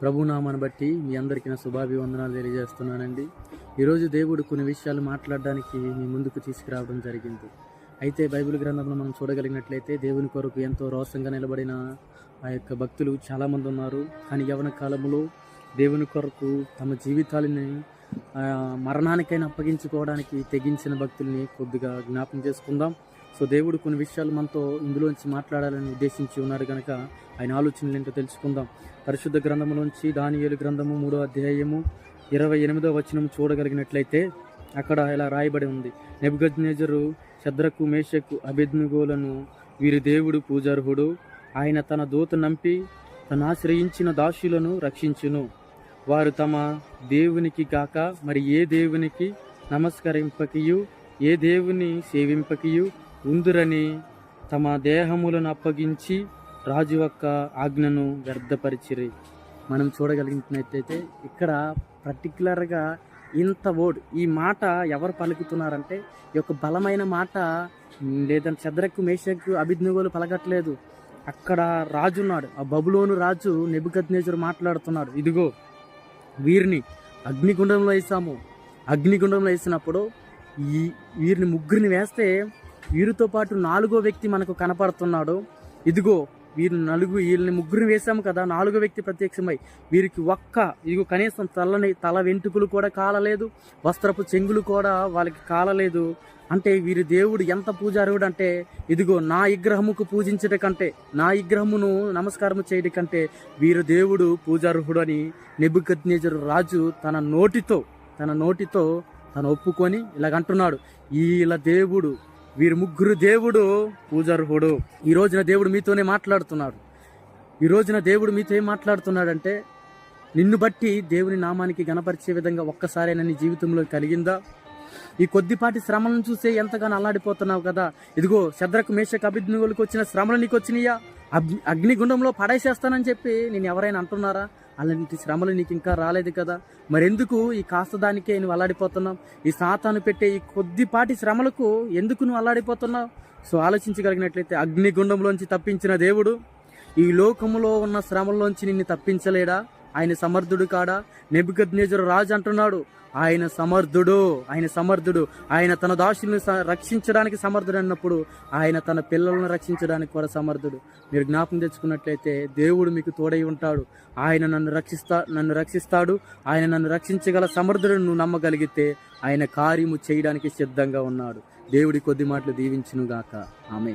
ప్రభునామాను బట్టి మీ అందరికీ నా శుభాభివందనాలు తెలియజేస్తున్నానండి. ఈరోజు దేవుడు కొన్ని విషయాలు మాట్లాడడానికి మీ ముందుకు తీసుకురావడం జరిగింది. అయితే బైబిల్ గ్రంథంలో మనం చూడగలిగినట్లయితే దేవుని కొరకు ఎంతో రోషంగా నిలబడిన ఆ యొక్క భక్తులు చాలామంది ఉన్నారు. కానీ యవన కాలంలో దేవుని కొరకు తమ జీవితాలని మరణానికైనా అప్పగించుకోవడానికి తెగించిన భక్తుల్ని కొద్దిగా జ్ఞాపం చేసుకుందాం. సో దేవుడు కొన్ని విషయాలు మనతో ఇందులోంచి మాట్లాడాలని ఉద్దేశించి ఉన్నారు కనుక ఆయన ఆలోచనలు ఏంటో తెలుసుకుందాం. పరిశుద్ధ గ్రంథములోంచి దానియేలు గ్రంథము మూడో అధ్యాయము ఇరవై ఎనిమిదో వచనం చూడగలిగినట్లయితే అక్కడ ఇలా రాయబడి ఉంది. నెబుగజ్నేజరు శద్రకు మేషకు అభిజ్ఞగోలను వీరి దేవుడు పూజార్హుడు. ఆయన తన దూత నంపి తను ఆశ్రయించిన దాసులను రక్షించును. వారు తమ దేవునికి కాక మరి ఏ దేవునికి నమస్కరింపకియు? ఏ దేవుని సేవింపకియు? ఉందురని తమ దేహములను అప్పగించి రాజు యొక్క ఆజ్ఞను వ్యర్థపరిచిరి. మనం చూడగలిగినట్లయితే ఇక్కడ పర్టికులర్గా ఇంత ఓడ్ ఈ మాట ఎవరు పలుకుతున్నారంటే ఈ యొక్క బలమైన మాట లేదంటే చదరకు మేషకు అభిజ్ఞగోలు పలకట్లేదు. అక్కడ రాజు ఉన్నాడు. ఆ బబులోను రాజు నెబుకజ్నేజుడు మాట్లాడుతున్నాడు. ఇదిగో వీరిని అగ్నిగుండంలో వేసాము. అగ్నిగుండంలో వేసినప్పుడు ఈ వీరిని ముగ్గురిని వేస్తే వీరితో పాటు నాలుగో వ్యక్తి మనకు కనపడుతున్నాడు. ఇదిగో వీరు నలుగురు వీళ్ళని ముగ్గురిని వేసాము కదా నాలుగో వ్యక్తి ప్రత్యక్షమై వీరికి ఒక్క ఇదిగో కనీసం తలని తల వెంట్రుకలు కూడా కాలలేదు వస్త్రపు చెంగులు కూడా వాళ్ళకి కాలలేదు. అంటే వీరి దేవుడు ఎంత పూజారుడు అంటే ఇదిగో నా విగ్రహముకు పూజించట కంటే నా విగ్రహమును నమస్కారము చేయడం కంటే వీరు దేవుడు పూజార్హుడు అని నెబుకద్నేజరు రాజు తన నోటితో తన నోటితో తను ఒప్పుకొని ఇలాగంటున్నాడు వీళ్ళ దేవుడు వీరి ముగ్గురు దేవుడు పూజార్హుడు. ఈ రోజున దేవుడు మీతోనే మాట్లాడుతున్నాడు. ఈ రోజున దేవుడు మీతో ఏం మాట్లాడుతున్నాడంటే నిన్ను బట్టి దేవుని నామానికి గణపరిచే విధంగా ఒక్కసారైనా నీ జీవితంలో కలిగిందా? ఈ కొద్దిపాటి శ్రమలను చూసే ఎంతగానో అల్లాడిపోతున్నావు కదా. ఇదిగో శద్రకు మేషకు అభిజ్ఞులకు వచ్చిన శ్రమలు నీకు వచ్చినాయా అగ్ని అగ్నిగుండంలో పడేసేస్తానని చెప్పి నేను ఎవరైనా అంటున్నారా? అలాంటి శ్రమలు నీకు ఇంకా రాలేదు కదా. మరెందుకు ఈ కాస్త దానికే నువ్వు అల్లాడిపోతున్నావు? ఈ సాతాను పెట్టే ఈ కొద్దిపాటి శ్రమలకు ఎందుకు నువ్వు అల్లాడిపోతున్నావు? సో ఆలోచించగలిగినట్లయితే అగ్నిగుండంలోంచి తప్పించిన దేవుడు ఈ లోకములో ఉన్న శ్రమల్లోంచి నిన్ను తప్పించలేడా? ఆయన సమర్థుడు కాడా? నెబుకద్నేజరు రాజు అంటున్నాడు ఆయన సమర్థుడు ఆయన సమర్థుడు. ఆయన తన దాసుల్ని రక్షించడానికి సమర్థుడు అన్నప్పుడు ఆయన తన పిల్లలను రక్షించడానికి కూడా సమర్థుడు. మీరు జ్ఞాపకం తెచ్చుకున్నట్లయితే దేవుడు మీకు తోడై ఉంటాడు. ఆయన నన్ను రక్షిస్తా నన్ను రక్షిస్తాడు. ఆయన నన్ను రక్షించగల సమర్థుడు నువ్వు నమ్మగలిగితే ఆయన కార్యము చేయడానికి సిద్ధంగా ఉన్నాడు. దేవుడి కొద్ది మాటలు దీవించునుగాక. ఆమె